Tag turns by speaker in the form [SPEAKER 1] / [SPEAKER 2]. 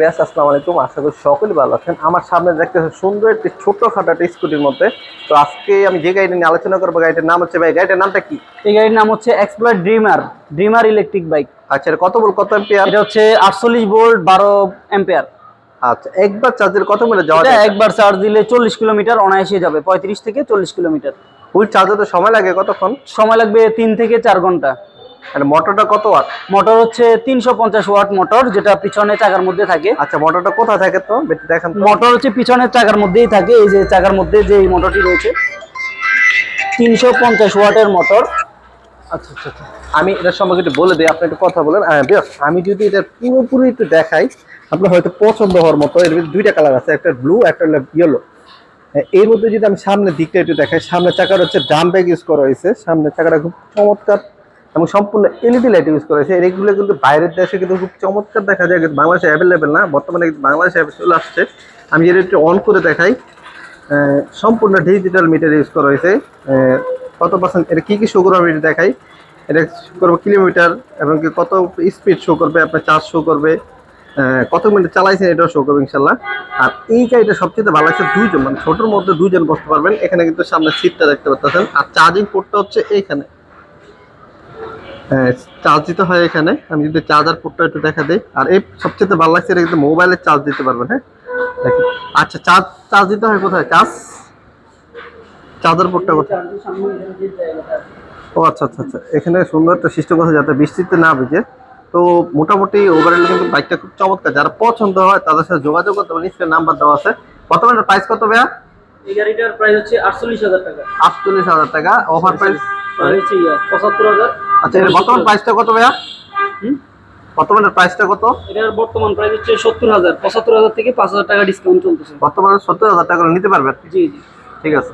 [SPEAKER 1] ব্যাস আসসালামু আলাইকুম। আশা করি সকলেই ভালো আছেন। আমার সামনে দেখতেছে সুন্দর একটি ছোট্টখাটো একটা স্কুটির মধ্যে। তো আজকে আমি যে গাড়িটা নিয়ে আলোচনা করব গাড়িটার নাম হচ্ছে ভাই গাড়িটার নামটা কি?
[SPEAKER 2] এই গাড়ির নাম হচ্ছে explore dreamer dreamer electric bike
[SPEAKER 1] আচ্ছা কত বল কত এম্পিয়ার
[SPEAKER 2] এটা হচ্ছে আটচল্লিশ ভোল্ট বারো অ্যাম্পিয়ার
[SPEAKER 1] আচ্ছা একবার চার্জের কত মিনিট যাওয়া যায়?
[SPEAKER 2] একবার চার্জ দিলে চল্লিশ কিলোমিটার অনায়াসে যাবে পঁয়ত্রিশ থেকে চল্লিশ কিলোমিটার।
[SPEAKER 1] ফুল চার্জে তো সময় লাগে কতক্ষণ?
[SPEAKER 2] সময় লাগবে তিন থেকে চার ঘণ্টা।
[SPEAKER 1] আর মোটরটা কত ওয়াট?
[SPEAKER 2] মোটর হচ্ছে তিনশো পঞ্চাশ ওয়াট মোটর যেটা পিছনে চাকার মধ্যে থাকে।
[SPEAKER 1] আচ্ছা মোটরটা কোথায় থাকে তো? বেটি দেখেন
[SPEAKER 2] মোটর হচ্ছে পিছনের চাকার মধ্যেই থাকে এই যে চাকার মধ্যে যে এই মোটরটি রয়েছে। তিনশো পঞ্চাশ ওয়াটের মোটর।
[SPEAKER 1] আচ্ছা আচ্ছা আচ্ছা। আমি এটার সম্পর্কে একটু বলে দিই আপনি একটু কথা বলেন। আমি যদি এটা পুরোপুরি একটু দেখাই আপনার হয়তো পছন্দ হওয়ার মতো। এর দুইটা কালার আছে একটা ব্লু একটা ইয়েলো এর মধ্যে যদি আমি সামনের দিকটা একটু দেখাই সামনের চাকার হচ্ছে ড্রাম ব্যাগ ইউজ করা হয়েছে। সামনের চাকাটা খুব চমৎকার। এবং সম্পূর্ণ এলইডি লাইট ইউজ করা হয়েছে। কিন্তু বাইরের দেশে কিন্তু খুব চমৎকার দেখা যায়, কিন্তু বাংলাদেশে অ্যাভেলেবেল না। বর্তমানে বাংলাদেশে চলে আসছে। আমি যদি একটু অন করে দেখাই। সম্পূর্ণ ডিজিটাল মিটার ইউজ করা হয়েছে। কত পার্সেন্ট এটা কী কী শো করবে এটা দেখাই। এটা শো করবে কিলোমিটার এবং কি কত স্পিড শো করবে, আপনার চার্জ শো করবে। কত মিনিট চালাইছেন এটাও শো করবে ইনশাল্লাহ আর এই গাড়িটা সবচেয়ে ভালো লাগছে দুইজন মানে ছোটোর মধ্যে দুইজন বসতে পারবেন। এখানে কিন্তু সামনে সিটটা দেখতে পাচ্ছেন। আর চার্জিং পোর্টটা হচ্ছে এইখানে। চার্জ দিতে হয় এখানে। আমি যদি চার্জার পোর্টটা একটু দেখা দিই। আর এই সবচেয়ে ভালো লাগছে এটা কিন্তু মোবাইলে চার্জ দিতে পারবেন হ্যাঁ? দেখেন। আচ্ছা চার্জ চার্জ দিতে হয় কোথায়? চার্জ চার্জার পোর্টটা কোথায়? ও আচ্ছা আচ্ছা আচ্ছা। এখানে সুন্দর একটা সিস্টেম আছে যাতে বৃষ্টিতে না ভিজে তো মোটামুটি ওভারঅল কিন্তু বাইকটা খুব চমৎকার। যারা পছন্দ হয় তাদের সাথে যোগাযোগ করতে পারেন। নিশ্চয়ই নাম্বার দেওয়া আছে। বর্তমানে প্রাইস কত ভাইয়া?
[SPEAKER 2] এই গাড়িটার প্রাইস হচ্ছে আটচল্লিশ হাজার টাকা।
[SPEAKER 1] আটচল্লিশ হাজার টাকা। অফার প্রাইস
[SPEAKER 2] পঁচাত্তর হাজার।
[SPEAKER 1] আচ্ছা এর বর্তমান প্রাইসটা কত ভাইয়া?
[SPEAKER 2] হুম?
[SPEAKER 1] বর্তমানের প্রাইসটা কত?
[SPEAKER 2] এটার বর্তমান প্রাইস হচ্ছে সত্তর হাজার পঁচাত্তর হাজার থেকে পাঁচ হাজার টাকা ডিসকাউন্ট চলতেছে।
[SPEAKER 1] বর্তমানে সত্তর হাজার টাকা করে নিতে পারবেন?
[SPEAKER 2] জি জি।
[SPEAKER 1] ঠিক আছে।